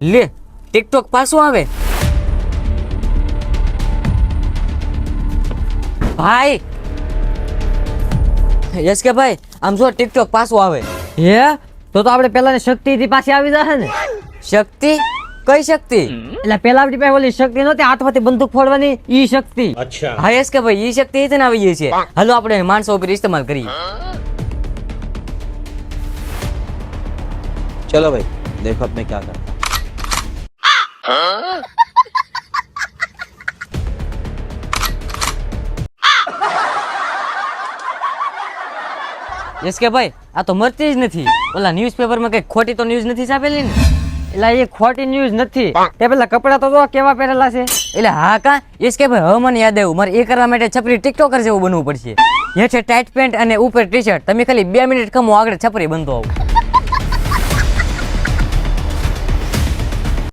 લે ટિકટોક પાછું આવે. ભાઈ. યશ કે ભાઈ આમ જો ટિકટોક પાછું આવે. હે? તો તો આપણે પેલાની શક્તિથી પાછી આવી જશે ને. શક્તિ? કઈ શક્તિ? એટલે પેલા આપણી પાસે ઓલી શક્તિ નહોતી હાથમાંથી બંદૂક ફોડવાની ઈ શક્તિ. હા યશ કે ભાઈ ઈ શક્તિ એ આવી ગઈ છે. હાલો આપણે માણસો ઉપર ઇસ્તેમાલ કરીએ. ચલો ભાઈ દેખો આપણે ક્યાં કરતા યસ કે ભાઈ, આ તો મરતી જ નથી. ઓલા ન્યૂઝપેપરમાં કઈ ખોટી તો ન્યૂઝ નથી છાપેલી ને? એટલે એ ખોટી ન્યૂઝ નથી. તે પેલા કપડા તો જો કેવા પહેરેલા છે? એટલે હા કા? યસ કે ભાઈ, હવે યાદ આવ્યું, મારે એ કરવા માટે છપરી ટિકટોકર જેવું બનવું પડશે. હેઠે ટાઈટ પેન્ટ અને ઉપર ટી શર્ટ તમે ખાલી બે મિનિટ કમો આગળ છપરી બનતો આવું.